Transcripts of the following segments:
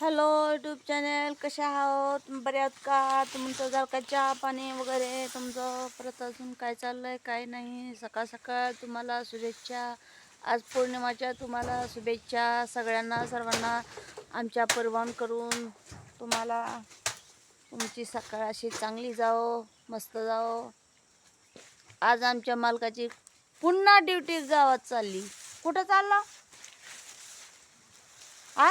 Hello YouTube channel कसे आहोत? बरे आहात का? तुमचं जर का चहा पाणी वगैरे तुमचं परत अजून काय आहे काय नाही? सकाळ सकाळ तुम्हाला शुभेच्छा. आज पौर्णिमाच्या तुम्हाला शुभेच्छा. सगळ्यांना सर्वांना आमच्या परवान करून तुम्हाला तुमची सकाळ अशी चांगली जाओ मस्त जाओ आज आमच्या मालकाची पुन्हा ड्युटी गावात चालली. कुठं चालला? आ?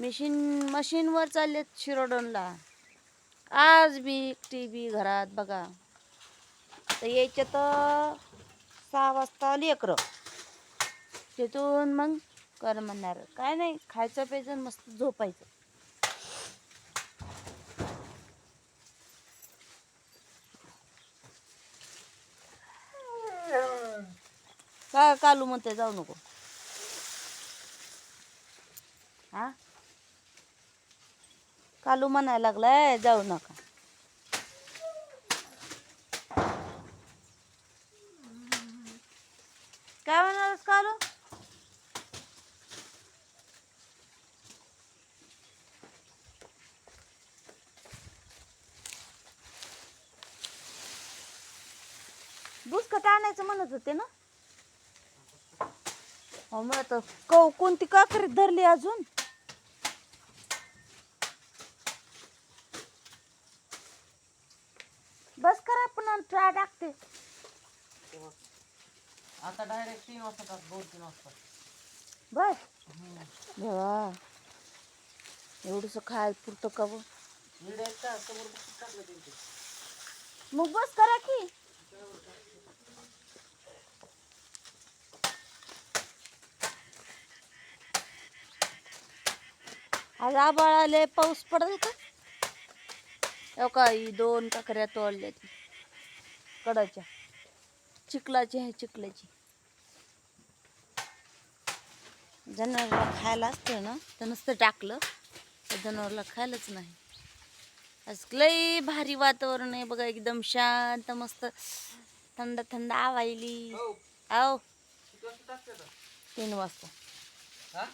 मशीन मशीनवर चाललेत शिरोडोनला आज मी एकटी बी घरात बघा. आता यायच्या तर सहा वाजता आली अकरा. तिथून मग कर म्हणणार. काय नाही खायचं प्यायचं मस्त झोपायचं. का कालू म्हणते जाऊ नको. हा? कालू म्हणायला लागलाय जाऊ नका. काय म्हणालास कालू? बुसकट आणायचं म्हणत होते ना? हो मग आता कौ कोणती काकरी धरली अजून बस करा आपण ट्राय टाकते आता डायरेक्ट तीन वाजता दोन तीन वाजता. बस देवा. एवढंसं खायला पुरतं का मग बस करा की. आज आबाळ आले पाऊस पडेल का? दोन काकऱ्या तोडल्या कडाच्या. चिखलाची आहे चिखलाची. जनावरला खायला असतं ना तर नुसतं टाकलं तर जनावरला खायलाच नाही. आज लई भारी वातावरण आहे बघा एकदम शांत मस्त थंड थंड आवायली हो. आव तीन वाजता. हा?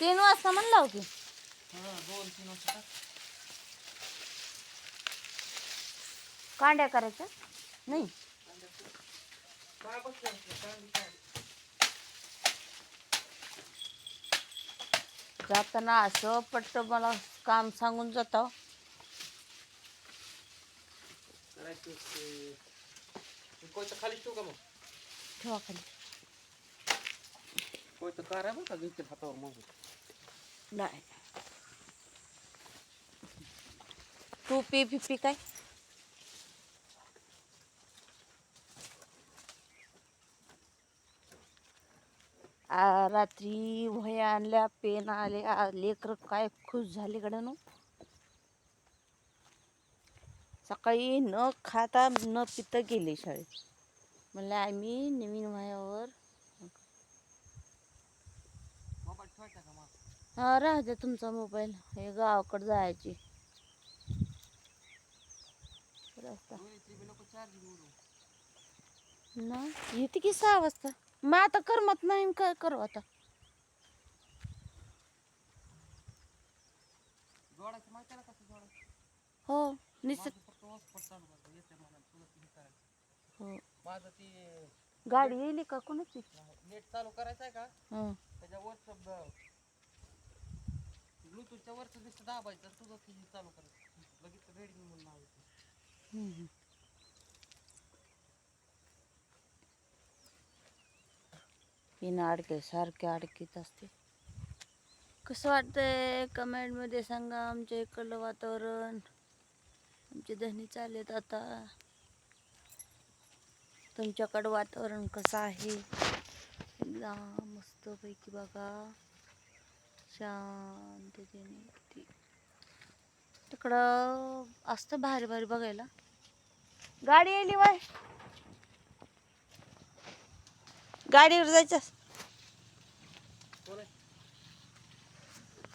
तीन वाजता म्हणला हो की. हा टाक. कांड्या करायच्या? नाही. जाताना असं पट्ट मला काम सांगून जाता. खाली ठेवू का मग? ठेवा खाली. कोयतं कार बघ का घेतील हातावर मग नाही. तू पी पी काय? रात्री वह्या आणल्या पेन आले लेकर काय खुश झाले कडे सकाळी न खाता न पिता गेले शाळेत. म्हणलं आम्ही नवीन वह्यावर हा राहते द्या तुमचा मोबाईल. हे गावाकडे जायची. रस्ता दोन्हीची बी नको चार्जिंग उडू ना? येते की सहा वाजता मग आता करमत नाही काय करू आता? हो निस माझं फक्त हॉटस्पॉट चालू करतो येते मला तुला ते हे हो. माझं ते गाडी येईल का कोणाची? नेट चालू करायचं आहे का? हं. त्याच्यावरचं ब्लूटूथच्या वरचं दिसतं दाबायचं तुझं ते हे चालू करायचं. बघितलं रेडमी म्हणून नाव येतं. हं, हं. पिन अडके सारखे अडकीत असते. कसं वाटतंय कमेंटमध्ये सांगा आमच्या इकडलं वातावरण? आमचे धनी चालेत आता. तुमच्याकडं वातावरण कसं आहे? एकदम मस्तपैकी बघा. शांततेने किती तिकडं असतं भारी भारी बघायला. गाडी आली बाय गाडीवर जायचं